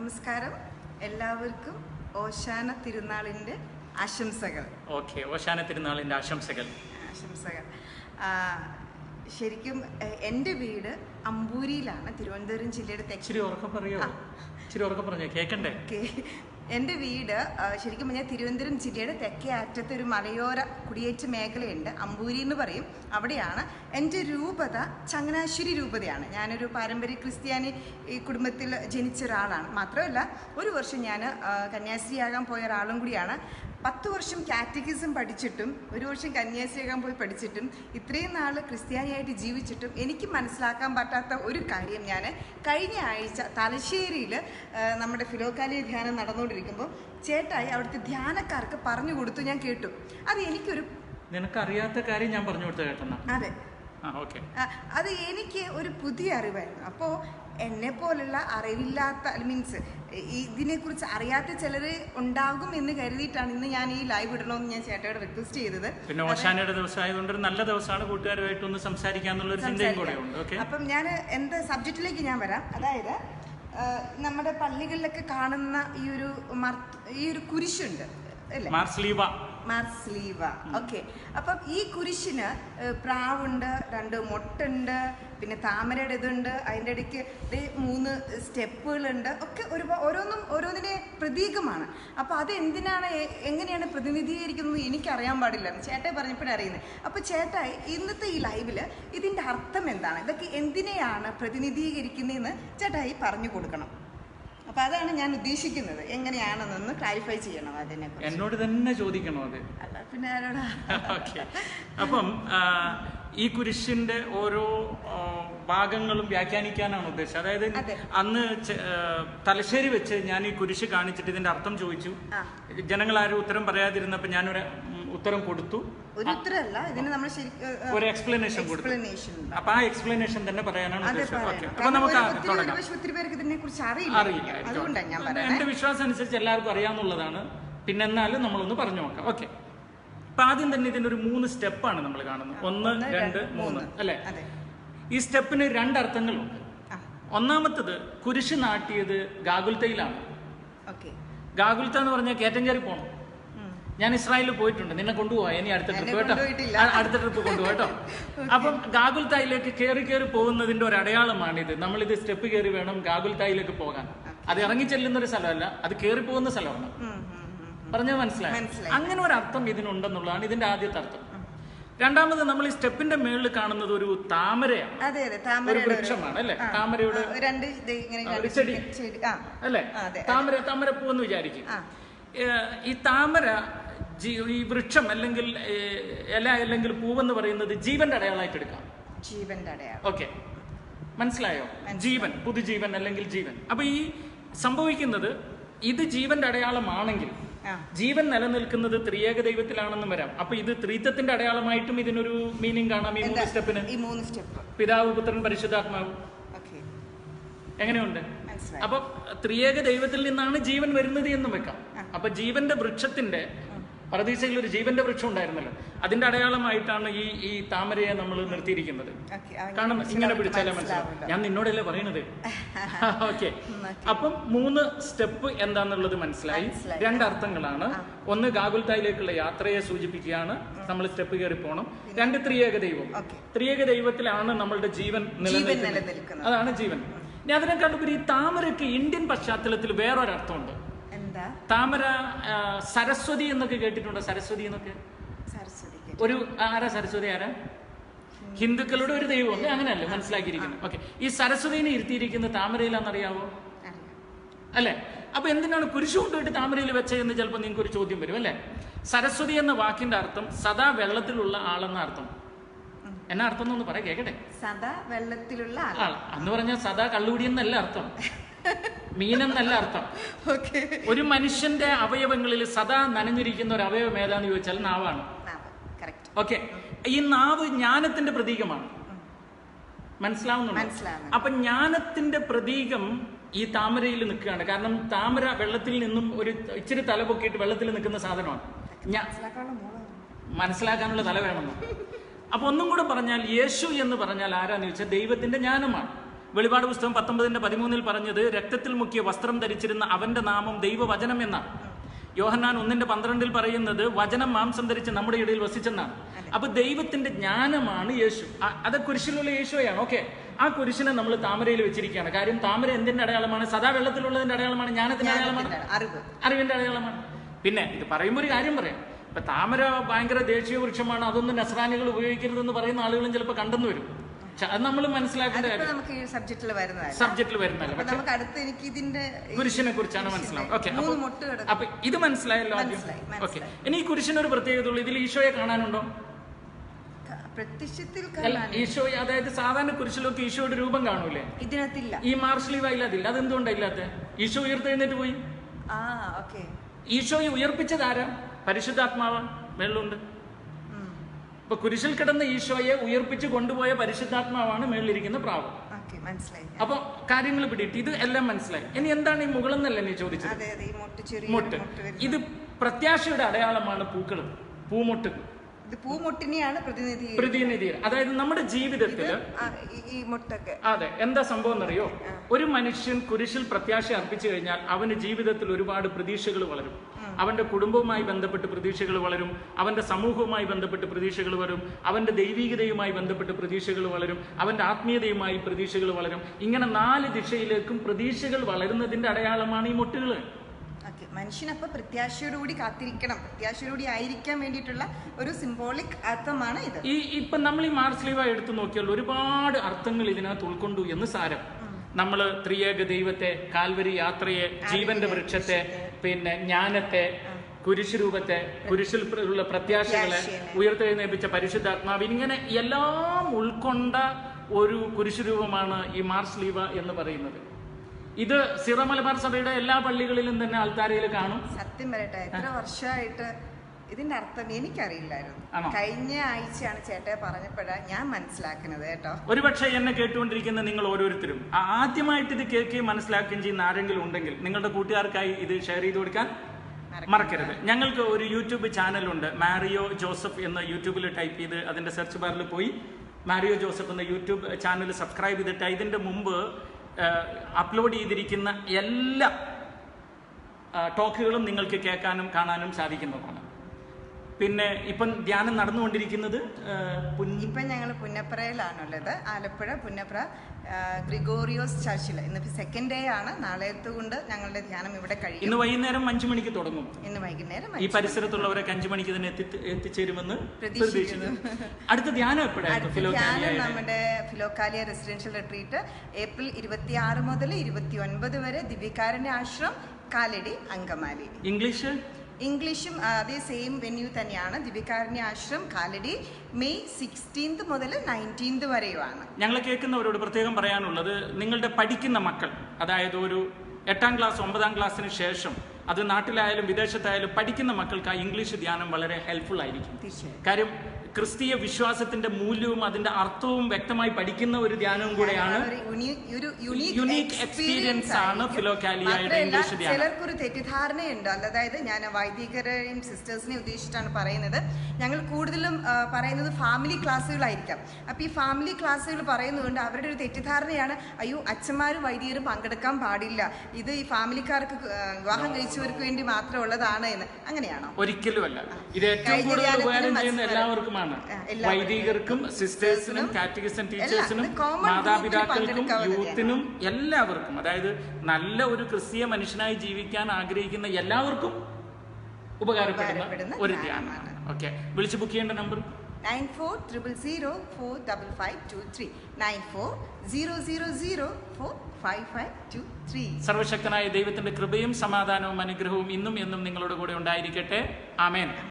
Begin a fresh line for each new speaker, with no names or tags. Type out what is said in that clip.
നമസ്കാരം. എല്ലാവർക്കും ഓശാന തിരുനാളിന്റെ ആശംസകൾ.
ഓക്കെ ഓശാന തിരുനാളിന്റെ ആശംസകൾ.
ആശംസകൾ. ശരിക്കും എന്റെ വീട് അമ്പൂരിയിലാണ് തിരുവനന്തപുരം ജില്ലയുടെ തെക്ക്.
ഇച്ചിരി ഉറക്കം പറയോ? ഇച്ചിരി ഉറക്കം പറഞ്ഞോ? കേക്കണ്ടേ?
ഓക്കെ എന്റെ വീട് ശരിക്കും പറഞ്ഞാൽ തിരുവനന്തപുരം ജില്ലയുടെ തെക്കേ അറ്റത്തെ ഒരു മലയോര കുടിയേറ്റ മേഖലയുണ്ട്. അമ്പൂരി എന്ന് പറയും. അവിടെയാണ് എന്റെ രൂപത ചങ്ങനാശ്ശേരി രൂപതയാണ്. ഞാനൊരു പാരമ്പര്യ ക്രിസ്ത്യാനി ഈ കുടുംബത്തിൽ ജനിച്ച ഒരാളാണ്. മാത്രമല്ല ഒരു വർഷം ഞാൻ കന്യാസ്ത്രീയാകാൻ പോയ ഒരാളും കൂടിയാണ്. പത്ത് വർഷം കാറ്റഗിസം പഠിച്ചിട്ടും ഒരു വർഷം കന്യാസ്ത്രീകാൻ പോയി പഠിച്ചിട്ടും ഇത്രയും നാൾ ക്രിസ്ത്യാനിയായിട്ട് ജീവിച്ചിട്ടും എനിക്ക് മനസ്സിലാക്കാൻ പറ്റാത്ത ഒരു കാര്യം ഞാൻ കഴിഞ്ഞ ആഴ്ച തലശ്ശേരിയിൽ നമ്മുടെ ഫിലോക്കാലിയ ധ്യാനം നടന്നുകൊണ്ടിരിക്കുമ്പോൾ ചേട്ടായി അവിടുത്തെ ധ്യാനക്കാർക്ക് പറഞ്ഞു കൊടുത്തു ഞാൻ കേട്ടു. അത് എനിക്കൊരു
നിനക്കറിയാത്ത കാര്യം ഞാൻ പറഞ്ഞു കൊടുത്തു കേട്ടെന്നാ.
അതെ. അത് എനിക്ക് ഒരു പുതിയ അറിവായിരുന്നു. അപ്പോൾ എന്നെ പോലുള്ള അറിവില്ലാത്ത മീൻസ് ഇതിനെക്കുറിച്ച് അറിയാത്ത ചിലർ ഉണ്ടാകും എന്ന് കരുതിയിട്ടാണ് ഇന്ന് ഞാൻ ഈ ലൈവ് ഇടണമെന്ന് ഞാൻ ചേട്ടയോട് റിക്വസ്റ്റ് ചെയ്തത്.
പിന്നെ ഓശാനയുടെ ദിവസം ആയതുകൊണ്ട് ഒരു നല്ല ദിവസമാണ് കൂട്ടുകാരുമായിട്ട് ഒന്ന് സംസാരിക്കാന്നുള്ള ചിന്തയും കൂടെ ഉണ്ട്.
അപ്പം ഞാൻ എന്താ സബ്ജക്റ്റിലേക്ക് ഞാൻ വരാം. അതായത് നമ്മുടെ പള്ളികളിലൊക്കെ കാണുന്ന ഈ ഒരു ഈ ഒരു കുരിശുണ്ട് അല്ലേ?
മാർസ്ലീവ
ഓക്കെ. അപ്പം ഈ കുരിശിന് പ്രാവുണ്ട് രണ്ട് മൊട്ടുണ്ട് പിന്നെ താമരയുടെ ഇതുണ്ട് അതിന്റെ ഇടയ്ക്ക് മൂന്ന് സ്റ്റെപ്പുകളുണ്ട് ഒക്കെ ഒരു ഓരോന്നും ഓരോന്നിനെ പ്രതീകമാണ്. അപ്പോൾ അത് എന്തിനാണ് എങ്ങനെയാണ് പ്രതിനിധീകരിക്കുന്നത് എനിക്കറിയാൻ പാടില്ല. ചേട്ടായി പറഞ്ഞപ്പോഴാണ് അറിയുന്നത്. അപ്പോൾ ചേട്ടായി ഇന്നത്തെ ഈ ലൈവിൽ ഇതിന്റെ അർത്ഥം എന്താണ്? ഇതൊക്കെ എന്തിനെയാണ് പ്രതിനിധീകരിക്കുന്നതെന്ന് ചേട്ടായി പറഞ്ഞു കൊടുക്കണം. അതാണ് ഞാൻ ഉദ്ദേശിക്കുന്നത്. എങ്ങനെയാണെന്നൊന്ന് ക്ലാരിഫൈ ചെയ്യണം അതിനെ
എന്നോട് തന്നെ ചോദിക്കണോ അത്?
അല്ല പിന്നെ ആരോടാ?
അപ്പം ഈ കുരിശിന്റെ ഓരോ ഭാഗങ്ങളും വ്യാഖ്യാനിക്കാനാണ് ഉദ്ദേശം അതായത് അന്ന് തലശ്ശേരി വെച്ച് ഞാൻ ഈ കുരിശ് കാണിച്ചിട്ട് ഇതിന്റെ അർത്ഥം ചോദിച്ചു. ജനങ്ങൾ ആരും ഉത്തരം പറയാതിരുന്നപ്പോ ഞാനൊരു ഉത്തരം കൊടുത്തു.
ഒരു ഉത്തരമല്ല ഇതിന് നമ്മൾ
ഒരു എക്സ്പ്ലനേഷൻ
എക്സ്പ്ലനേഷൻ
അപ്പൊ ആ എക്സ്പ്ലനേഷൻ തന്നെ പറയാനാണ് അപ്പൊ നമുക്ക്
ഒത്തിരി
തുടങ്ങാം.
ഒരുപക്ഷെ ഒത്തിരി പേർക്ക് ഇതിനെ കുറിച്ച് അറിയില്ല അതുകൊണ്ടാണ് ഞാൻ പറയുന്നത്.
എന്റെ വിശ്വാസം അനുസരിച്ച് എല്ലാവർക്കും അറിയാന്നുള്ളതാണ് പിന്നെ എന്നാലും നമ്മളൊന്ന് പറഞ്ഞു നോക്കാം. ഓക്കെ. അപ്പൊ ആദ്യം തന്നെ ഇതിന്റെ ഒരു മൂന്ന് സ്റ്റെപ്പാണ് നമ്മൾ കാണുന്നത്. ഒന്ന് രണ്ട് മൂന്ന്. അല്ലെ? ഈ സ്റ്റെപ്പിന് രണ്ട് അർത്ഥങ്ങളുണ്ട്.
ആ.
ഒന്നാമത്തത് കുരിശ് നാട്ടിയത് ഗാഗുൽത്തയിലാണ്. ഗാഗുൽത്ത എന്ന് പറഞ്ഞാൽ കേറ്റഞ്ചേരി പോണം. ഞാൻ ഇസ്രായേലിൽ പോയിട്ടുണ്ട്. നിന്നെ കൊണ്ടുപോവാ. ഇനി അടുത്ത ട്രിപ്പ് കേട്ടോ. അടുത്ത ട്രിപ്പ് കൊണ്ടുപോകാം കേട്ടോ. അപ്പം ഗാഗുൽത്തായിലേക്ക് കയറി കയറി പോകുന്നതിന്റെ ഒരു അടയാളമാണിത്. നമ്മളിത് സ്റ്റെപ്പ് കയറി വേണം ഗാഗുൽത്തായിലേക്ക് പോകാൻ. അത് ഇറങ്ങി ചെല്ലുന്ന ഒരു സ്ഥലമല്ല അത് കയറി പോകുന്ന സ്ഥലമാണ്. പറഞ്ഞാൽ മനസ്സിലായി. അങ്ങനെ ഒരു അർത്ഥം ഇതിനുണ്ടെന്നുള്ളതാണ് ഇതിന്റെ ആദ്യത്തെ അർത്ഥം. രണ്ടാമത് നമ്മൾ ഈ സ്റ്റെപ്പിന്റെ മേളിൽ കാണുന്നത് ഒരു താമരയാണ്.
അതെ അതെ.
ഒരു- വൃക്ഷമാണ് അല്ലെ? താമരയുടെ
രണ്ട് ഇങ്ങനെ
ചെടി. അല്ലെ? താമര താമരപ്പൂ എന്ന് വിചാരിക്കും ഈ താമര ഈ വൃക്ഷം അല്ലെങ്കിൽ ഇല അല്ലെങ്കിൽ പൂവെന്ന് പറയുന്നത് ജീവന്റെ അടയാളമായിട്ട് എടുക്കാം.
ജീവന്റെ അടയാളം.
ഓക്കെ. മനസ്സിലായോ. ജീവൻ പുതുജീവൻ അല്ലെങ്കിൽ ജീവൻ. അപ്പൊ ഈ സംഭവിക്കുന്നത് ഇത് ജീവന്റെ അടയാളമാണെങ്കിൽ ജീവൻ നിലനിൽക്കുന്നത് ത്രിയേക ദൈവത്തിലാണെന്നും വരാം. അപ്പൊ ഇത് ത്രീത്വത്തിന്റെ അടയാളമായിട്ടും ഇതിനൊരു മീനിങ് കാണാം ഈ മൂന്ന് സ്റ്റെപ്പിന്
ഈ മൂന്ന് സ്റ്റെപ്പ്
പിതാവ് പുത്രൻ പരിശുദ്ധാത്മാവ്. എങ്ങനെയുണ്ട്? അപ്പൊ ത്രിയേക ദൈവത്തിൽ നിന്നാണ് ജീവൻ വരുന്നത് എന്നും വെക്കാം. അപ്പൊ ജീവന്റെ വൃക്ഷത്തിന്റെ പറദീസയിൽ ഒരു ജീവന്റെ വൃക്ഷം ഉണ്ടായിരുന്നല്ലോ. അതിന്റെ അടയാളമായിട്ടാണ് ഈ ഈ താമരയെ നമ്മൾ നിർത്തിയിരിക്കുന്നത്. കാരണം ഇങ്ങനെ പിടിച്ചാലേ മനസ്സിലാവും. ഞാൻ നിന്നോടല്ലേ പറയണത്? ഓക്കെ അപ്പം മൂന്ന് സ്റ്റെപ്പ് എന്താന്നുള്ളത് മനസ്സിലായി.
രണ്ട്
രണ്ടർത്ഥങ്ങളാണ് ഒന്ന് ഗാഗുൽത്തായിലേക്കുള്ള യാത്രയെ സൂചിപ്പിക്കുകയാണ്. നമ്മൾ സ്റ്റെപ്പ് കയറി പോകണം രണ്ട് ത്രിയേക ദൈവം. ത്രിയേക ദൈവത്തിലാണ് നമ്മളുടെ ജീവൻ നിലനിൽക്കുന്നത്. അതാണ് ജീവൻ. ഇനി അതിനെക്കാളുപരി ഈ താമരയ്ക്ക് ഇന്ത്യൻ പശ്ചാത്തലത്തിൽ വേറൊരർത്ഥമുണ്ട്. താമര സരസ്വതി എന്നൊക്കെ കേട്ടിട്ടുണ്ടോ? സരസ്വതി എന്നൊക്കെ? ഒരു ആരാ സരസ്വതി? ആരാ? ഹിന്ദുക്കളുടെ ഒരു ദൈവമുണ്ട്. അങ്ങനെയല്ലേ? മനസ്സിലാക്കിയിരിക്കുന്നത് ഓക്കെ. ഈ സരസ്വതിനെ ഇരുത്തിയിരിക്കുന്ന താമരയിലാണെന്നറിയാവോ? അല്ലേ? അപ്പൊ എന്തിനാണ് കുരിശു കൊണ്ടുപോയിട്ട് താമരയിൽ വെച്ചതെന്ന് ചിലപ്പോൾ നിങ്ങൾക്ക് ഒരു ചോദ്യം വരും അല്ലേ? സരസ്വതി എന്ന വാക്കിന്റെ അർത്ഥം സദാ വെള്ളത്തിലുള്ള ആളെന്ന അർത്ഥം. എന്നാ അർത്ഥം എന്നൊന്ന് പറയാം കേക്കട്ടെ?
സദാ വെള്ളത്തിലുള്ള ആൾ
എന്ന് അന്ന് പറഞ്ഞാൽ സദാ കള്ളുകുടി എന്നല്ല അർത്ഥം. മീനെന്നല്ല അർത്ഥം.
ഓക്കെ
ഒരു മനുഷ്യന്റെ അവയവങ്ങളിൽ സദാ നനഞ്ഞിരിക്കുന്ന ഒരു അവയവം ഏതാന്ന് ചോദിച്ചാൽ നാവാണ്. ഓക്കെ ഈ നാവ് ജ്ഞാനത്തിന്റെ പ്രതീകമാണ്. മനസ്സിലാവുന്നുണ്ട്?
മനസ്സിലാവുന്നു.
അപ്പൊ ജ്ഞാനത്തിന്റെ പ്രതീകം ഈ താമരയിൽ നിൽക്കുകയാണ്. കാരണം താമര വെള്ളത്തിൽ നിന്നും ഒരു ഇച്ചിരി തല പൊക്കിയിട്ട് വെള്ളത്തിൽ നിൽക്കുന്ന സാധനമാണ്.
മനസ്സിലാക്കാനുള്ള
തല വേണമെന്ന്. അപ്പൊ ഒന്നും കൂടെ പറഞ്ഞാൽ യേശു എന്ന് പറഞ്ഞാൽ ആരാന്ന് ചോദിച്ചാൽ ദൈവത്തിന്റെ ജ്ഞാനമാണ്. വെളിപാട് പുസ്തകം പത്തൊമ്പതിന്റെ പതിമൂന്നിൽ പറഞ്ഞത് രക്തത്തിൽ മുക്കിയ വസ്ത്രം ധരിച്ചിരുന്ന അവന്റെ നാമം ദൈവവചനം എന്നാണ്. യോഹന്നാൻ ഒന്നിന്റെ പന്ത്രണ്ടിൽ പറയുന്നത് വചനം മാംസം ധരിച്ച് നമ്മുടെ ഇടയിൽ വസിച്ചെന്നാണ്. അപ്പൊ ദൈവത്തിന്റെ ജ്ഞാനമാണ് യേശു. അത് കുരിശിലുള്ള യേശുവയാണ്. ഓക്കെ. ആ കുരിശിനെ നമ്മൾ താമരയിൽ വെച്ചിരിക്കുകയാണ്. കാര്യം താമര എന്തിന്റെ അടയാളമാണ്? സദാ വെള്ളത്തിലുള്ളതിന്റെ അടയാളമാണ്? ജ്ഞാനത്തിന്റെ അടയാളമാണ്? അറിവിന്റെ അടയാളമാണ്. പിന്നെ ഇത് പറയുമ്പോൾ ഒരു കാര്യം പറയാം. ഇപ്പൊ താമര ഭയങ്കര ദേശീയ വൃക്ഷമാണ്. അതൊന്നും നസ്രാനികൾ ഉപയോഗിക്കരുതെന്ന് പറയുന്ന ആളുകളും ചിലപ്പോൾ കണ്ടെന്ന് വരും. അത് നമ്മൾ മനസ്സിലാക്കേണ്ട
സബ്ജക്റ്റിൽ വരുന്നതല്ല. നമുക്ക് അടുത്ത് എനിക്ക് ഇതിന്റെ
കുരിശിനെ കുറിച്ചാണ് ഓക്കെ അപ്പൊ ഇത് മനസ്സിലായല്ലോ ആദ്യം? ഓക്കെ ഇനി ഈ കുരിശിന് ഒരു പ്രത്യേകത ഉള്ളൂ. ഇതിൽ ഈശോയെ കാണാനുണ്ടോ?
പ്രത്യക്ഷത്തിൽ
ഈശോയെ അതായത് സാധാരണ കുരിശിലൊക്കെ ഈശോയുടെ രൂപം കാണൂലേ?
ഇതിനകത്തില്ല.
ഈ മാർഷ് ലീവ് അതില്ല അതെന്തുകൊണ്ടാ ഇല്ലാത്ത? ഈശോ ഉയർത്തെഴുന്നേറ്റ് പോയി. ഈശോയെ ഉയർപ്പിച്ചതാരാ പരിശുദ്ധാത്മാവാ? മേളിലുണ്ട് ഇപ്പൊ കുരിശിൽ കിടന്ന ഈശോയെ ഉയർപ്പിച്ച് കൊണ്ടുപോയ പരിശുദ്ധാത്മാവാണ് മേളിലിരിക്കുന്ന പ്രാവ്. അപ്പൊ കാര്യങ്ങൾ പിടിയിട്ട് ഇത് എല്ലാം മനസ്സിലായി. ഇനി എന്താണ് ഈ മുകളെന്നല്ല നീ ചോദിച്ചത്?
മുട്ട്
ഇത് പ്രത്യാശയുടെ അടയാളമാണ് പൂക്കളും. പൂമുട്ട്.
ഇത് പൂമുട്ടിനെയാണ് പ്രതിനിധി
പ്രതിനിധി അതായത് നമ്മുടെ
ജീവിതത്തിൽ ഈ- മുട്ടൊക്കെ.
അതെ എന്താ സംഭവം എന്നറിയോ? ഒരു മനുഷ്യൻ കുരിശിൽ പ്രത്യാശ അർപ്പിച്ചു കഴിഞ്ഞാൽ അവന് ജീവിതത്തിൽ ഒരുപാട് പ്രതീക്ഷകൾ വളരും. അവന്റെ കുടുംബവുമായി ബന്ധപ്പെട്ട് പ്രതീക്ഷകൾ വളരും. അവന്റെ സമൂഹവുമായി ബന്ധപ്പെട്ട് പ്രതീക്ഷകൾ വരും. അവന്റെ ദൈവികതയുമായി ബന്ധപ്പെട്ട് പ്രതീക്ഷകൾ വളരും. അവന്റെ ആത്മീയതയുമായി പ്രതീക്ഷകൾ വളരും. ഇങ്ങനെ നാല് ദിശയിലേക്കും പ്രതീക്ഷകൾ വളരുന്നതിന്റെ അടയാളമാണ് ഈ മുട്ടുകൾ
ഓക്കെ മനുഷ്യനപ്പൊ പ്രത്യാശയോടുകൂടി കാത്തിരിക്കണം. പ്രത്യാശയോടുകൂടി ആയിരിക്കാൻ വേണ്ടിയിട്ടുള്ള ഒരു സിംബോളിക് അർത്ഥമാണ് ഇത്.
ഈ ഇപ്പൊ നമ്മൾ ഈ മാർച്ച് ലീവ എടുത്തു നോക്കിയാൽ ഒരുപാട് അർത്ഥങ്ങൾ ഇതിനകത്ത് ഉൾക്കൊണ്ടു എന്ന് സാരം. നമ്മൾ ത്രിയേക ദൈവത്തെ കാൽവരി യാത്രയെ ജീവന്റെ വൃക്ഷത്തെ പിന്നെ ജ്ഞാനത്തെ കുരിശ് രൂപത്തെ കുരിശിൽ ഉള്ള പ്രത്യാശകളെ. ഉയർത്തെഴുന്നേൽപ്പിച്ച പരിശുദ്ധാത്മാവ് ഇങ്ങനെ എല്ലാം ഉൾക്കൊണ്ട ഒരു കുരിശുരൂപമാണ് ഈ മാർച്ച് ലീവ എന്ന് പറയുന്നത്. ഇത് സിറ മലബാർ സഭയുടെ എല്ലാ പള്ളികളിലും തന്നെ ആൾത്താരയിൽ കാണും.
സത്യം പറയട്ടെ എത്ര വർഷമായിട്ട് ഇതിന്റെ അർത്ഥം എനിക്കറിയില്ലായിരുന്നു. കഴിഞ്ഞ ആഴ്ചയാണ് ചേട്ടയെ പറഞ്ഞപ്പോഴാണ് ഞാൻ മനസ്സിലാക്കുന്നത് കേട്ടോ.
ഒരുപക്ഷെ എന്നെ കേട്ടുകൊണ്ടിരിക്കുന്ന നിങ്ങൾ ഓരോരുത്തരും ആദ്യമായിട്ട് ഇത് കേൾക്കുകയും മനസ്സിലാക്കുകയും ചെയ്യുന്ന ആരെങ്കിലും ഉണ്ടെങ്കിൽ നിങ്ങളുടെ കൂട്ടുകാർക്കായി ഇത് ഷെയർ ചെയ്ത് കൊടുക്കാൻ മറക്കരുത്. ഞങ്ങൾക്ക് ഒരു യൂട്യൂബ് ചാനലുണ്ട് മാരിയോ ജോസഫ് എന്ന യൂട്യൂബിൽ ടൈപ്പ് ചെയ്ത് അതിന്റെ സെർച്ച് ബാറിൽ പോയി മാരിയോ ജോസഫ് എന്ന യൂട്യൂബ് ചാനൽ സബ്സ്ക്രൈബ് ചെയ്തിട്ട് ഇതിന്റെ മുമ്പ് അപ്ലോഡ് ചെയ്തിരിക്കുന്ന എല്ലാ ടോക്കുകളും നിങ്ങൾക്ക് കേൾക്കാനും കാണാനും സാധിക്കുന്നതാണ്. പിന്നെ ഇപ്പം ധ്യാനം നടന്നുകൊണ്ടിരിക്കുന്നത്
ഇപ്പം ഞങ്ങൾ പുന്നപ്രയിലാണുള്ളത്. ആലപ്പുഴ പുന്നപ്ര ഗ്രിഗോറിയോസ് ചർച്ചിൽ. ഇന്നിപ്പോൾ സെക്കൻഡ് ഡേ ആണ്. നാളെത്തുകൊണ്ട് ഞങ്ങളുടെ ധ്യാനം ഇവിടെ കഴിയും.
ഇന്ന് വൈകുന്നേരം അഞ്ചു മണിക്ക് തുടങ്ങും.
ഇന്ന് വൈകുന്നേരം
ഈ പരിസരത്തുള്ളവരൊക്കെ അഞ്ചു മണിക്ക് തന്നെ എത്തി എത്തിച്ചേരുമെന്ന്
പ്രതീക്ഷിക്കുന്നു.
അടുത്ത ധ്യാനം എപ്പോഴായിരുന്നു?
അടുത്ത ധ്യാനം നമ്മുടെ ഫിലോക്കാലിയ റെസിഡൻഷ്യൽ റിട്രീറ്റ് ഏപ്രിൽ ഇരുപത്തി ആറ് മുതൽ ഇരുപത്തി ഒൻപത് വരെ ദിവ്യകാരുണ്യ ആശ്രമം കാലടി അങ്കമാലി.
ഇംഗ്ലീഷ്?
ഇംഗ്ലീഷും അതേ സെയിം വെന്യൂ തന്നെയാണ്. ദിവ്യകാരുണ്യ ആശ്രം കാലടി മെയ് സിക്സ്റ്റീൻത് മുതൽ നയന്റീൻത് വരെയുമാണ്.
ഞങ്ങൾ കേൾക്കുന്നവരോട് പ്രത്യേകം പറയാനുള്ളത് നിങ്ങളുടെ പഠിക്കുന്ന മക്കൾ അതായത് ഒരു എട്ടാം ക്ലാസ് ഒമ്പതാം ക്ലാസ്സിന് ശേഷം അത് നാട്ടിലായാലും വിദേശത്തായാലും പഠിക്കുന്ന മക്കൾക്ക് ആ ഇംഗ്ലീഷ് ധ്യാനം വളരെ ഹെൽപ്ഫുൾ ആയിരിക്കും. കാര്യം ക്രിസ്തീയ വിശ്വാസത്തിന്റെ മൂല്യവും അതിന്റെ അർത്ഥവും വ്യക്തമായി പഠിക്കുന്ന ഒരു ധ്യാനവും കൂടെയാണ് യുണീക്
എക്സ്പീരിയൻസ്
ആണ്
ആയിരിക്കും.
ഫിലോക്കാലിയയുടെ ഇംഗ്ലീഷ്.
ചിലർക്കൊരു തെറ്റിദ്ധാരണയുണ്ട്. അതായത് ഞാൻ വൈദികരെയും സിസ്റ്റേഴ്സിനെ ഉദ്ദേശിച്ചിട്ടാണ് പറയുന്നത്. ഞങ്ങൾ കൂടുതലും പറയുന്നത് ഫാമിലി ക്ലാസ്സുകളായിരിക്കാം അപ്പൊ ഈ ഫാമിലി ക്ലാസ്സുകൾ പറയുന്നതുകൊണ്ട് അവരുടെ ഒരു തെറ്റിദ്ധാരണയാണ് അയ്യോ അച്ഛന്മാരും വൈദികരും പങ്കെടുക്കാൻ പാടില്ല. ഇത് ഈ ഫാമിലിക്കാർക്ക് വിവാഹം കഴിച്ചവർക്ക് വേണ്ടി മാത്രമുള്ളതാണ് എന്ന്. അങ്ങനെയാണോ?
ഒരിക്കലും അല്ല ഇത് ഏറ്റവും കൂടുതൽ ഉപകാരം ചെയ്യുന്ന
മനസ്സിലായി.
എല്ലാവർക്കുമാണ്
ആ, എല്ലാവർക്കും.
വൈദികർക്കും സിസ്റ്റേഴ്സിനും കാറ്റഗിസൺ ടീച്ചേഴ്സിനും മാതാപിതാക്കൾക്കും യൂത്തിനും എല്ലാവർക്കും അതായത് നല്ല ഒരു ക്രിസ്തീയ മനുഷ്യനായി ജീവിക്കാൻ ആഗ്രഹിക്കുന്ന എല്ലാവർക്കും ഉപകാരപ്പെടുന്ന ഒരു. ധ്യാനമാണ്. ഓക്കെ വിളിച്ച് ബുക്ക് ചെയ്യേണ്ട number
nine four triple zero four double five two three. Nine four zero zero zero four five five two three.
സർവശക്തനായ ദൈവത്തിന്റെ കൃപയും സമാധാനവും അനുഗ്രഹവും ഇന്നും എന്നും നിങ്ങളുടെ കൂടെ ഉണ്ടായിരിക്കട്ടെ. ആമേൻ.